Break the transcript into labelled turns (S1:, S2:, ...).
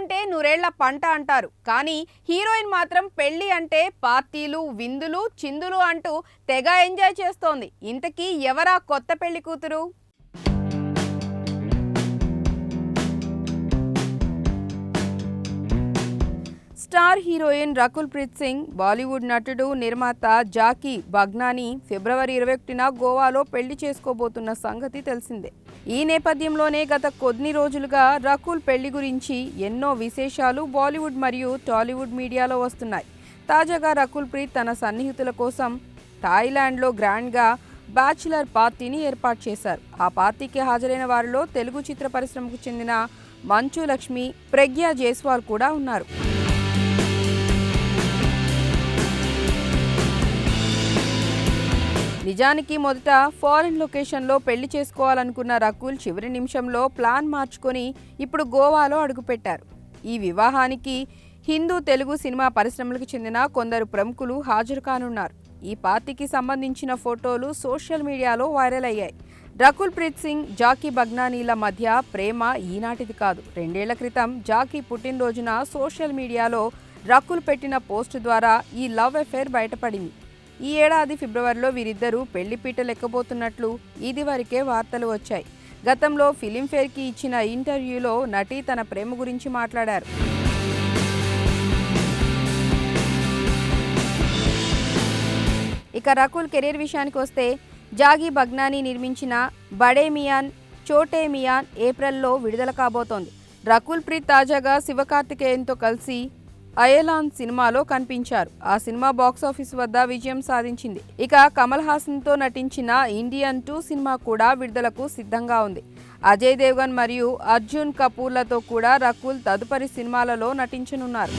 S1: అంటే నూరేళ్ళ పంట అంటారు. కానీ హీరోయిన్ మాత్రం పెళ్ళి అంటే పార్టీలు విందులు చిందులు అంటూ తెగ ఎంజాయ్ చేస్తోంది. ఇంతకీ ఎవరా కొత్త పెళ్ళి కూతురు? Star heroine Rakul Preet Singh Bollywood నటుడు నిర్మాత జాకీ బగ్నాని ఫిబ్రవరి ఇరవై ఒకటిన గోవాలో పెళ్ళి చేసుకోబోతున్న సంగతి తెలిసిందే. ఈ నేపథ్యంలోనే గత కొన్ని రోజులుగా రకుల్ పెళ్ళి గురించి ఎన్నో విశేషాలు బాలీవుడ్ మరియు టాలీవుడ్ మీడియాలో వస్తున్నాయి. తాజాగా రకుల్ ప్రీత్ తన సన్నిహితుల కోసం థాయిలాండ్లో గ్రాండ్గా బ్యాచిలర్ పార్టీని ఏర్పాటు చేశారు. ఆ పార్టీకి హాజరైన వారిలో తెలుగు చిత్ర పరిశ్రమకు చెందిన మంచు లక్ష్మి ప్రజ్ఞా జైస్వాల్ కూడా ఉన్నారు. నిజానికి మొదట ఫారెన్ లొకేషన్లో పెళ్ళి చేసుకోవాలనుకున్న రకుల్ చివరి నిమిషంలో ప్లాన్ మార్చుకొని ఇప్పుడు గోవాలో అడుగుపెట్టారు. ఈ వివాహానికి హిందూ తెలుగు సినిమా పరిశ్రమలకు చెందిన కొందరు ప్రముఖులు హాజరు కానున్నారు. ఈ పార్టీకి సంబంధించిన ఫోటోలు సోషల్ మీడియాలో వైరల్ అయ్యాయి. రకుల్ ప్రీత్ సింగ్ జాకీ బగ్నానీల మధ్య ప్రేమ ఈనాటిది కాదు. రెండేళ్ళ క్రితం జాకీ పుట్టినరోజున సోషల్ మీడియాలో రకుల్ పెట్టిన పోస్ట్ ద్వారా ఈ లవ్ అఫేర్ బయటపడింది. ఈ ఏడాది ఫిబ్రవరిలో వీరిద్దరూ పెళ్ళిపీట లెక్కబోతున్నట్లు ఇదివరకే వార్తలు వచ్చాయి. గతంలో ఫిలింఫేర్కి ఇచ్చిన ఇంటర్వ్యూలో నటి తన ప్రేమ గురించి మాట్లాడారు. ఇక రకుల్ కెరీర్ విషయానికి వస్తే జాగి బగ్నాని నిర్మించిన బడే మియాన్ చోటే మియాన్ ఏప్రిల్లో విడుదల కాబోతోంది. రకుల్ ప్రీత్ తాజాగా శివకార్తికేయన్తో కలిసి అయలాన్ సినిమాలో కనిపించారు. ఆ సినిమా బాక్సాఫీస్ వద్ద విజయం సాధించింది. ఇక కమల్ హాసన్తో నటించిన ఇండియన్ టూ సినిమా కూడా విడుదలకు సిద్ధంగా ఉంది. అజయ్ దేవ్గన్ మరియు అర్జున్ కపూర్లతో కూడా రకుల్ తదుపరి సినిమాలలో నటించనున్నారు.